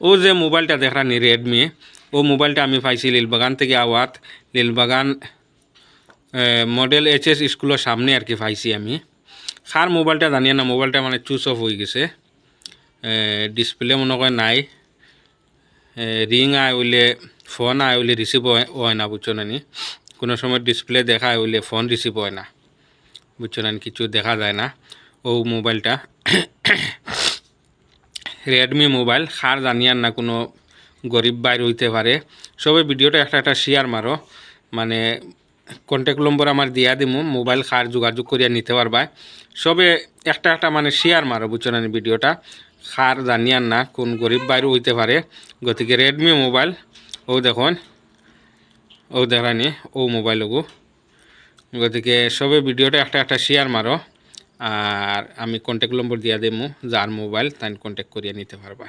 ও যে মোবাইলটা দেখানি রেডমি ও মোবাইলটা আমি পাইছি লীলবাগান থেকে আওয়াত। লীলবাগান মডেল এইচ এস স্কুলের সামনে আর কি পাইছি আমি। খার মোবাইলটা জানিয়ে না, মোবাইলটা মানে চুজ অফ হয়ে গেছে। ডিসপ্লে মনে করে নাই। রিং আয় হইলে ফোন আয় হইলে রিসিভ হয় না, বুঝছ নানি কোনো সময় ডিসপ্লে দেখা হইলে ফোন রিসিভ হয় না। বুঝছ নানি কিছু দেখা যায় না। ও মোবাইলটা। রেডমি মোবাইল খার জানিয়ার না কোনো গরিব বাইর হইতে পারে সবে ভিডিওটা একটা একটা শেয়ার মারো মানে কন্ট্যাক্ট নম্বর আমার দিয়া দিমু মোবাইল খার যোগাযোগ করিয়া নিতে পারবা সবে একটা একটা মানে শেয়ার মারো বুঝছ না ভিডিওটা খার জানিয়ার না কোন গরিব বাইরও হইতে পারে গতিকে রেডমি মোবাইল ও দেখুন। ও দেখানি ও মোবাইল ওগু গতিকে সবে ভিডিওটা একটা একটা শেয়ার মারো আর আমি কন্ট্যাক্ট নম্বর দিয়া দেবো যার মোবাইল তাই কন্ট্যাক্ট করিয়ে নিতে পারবা।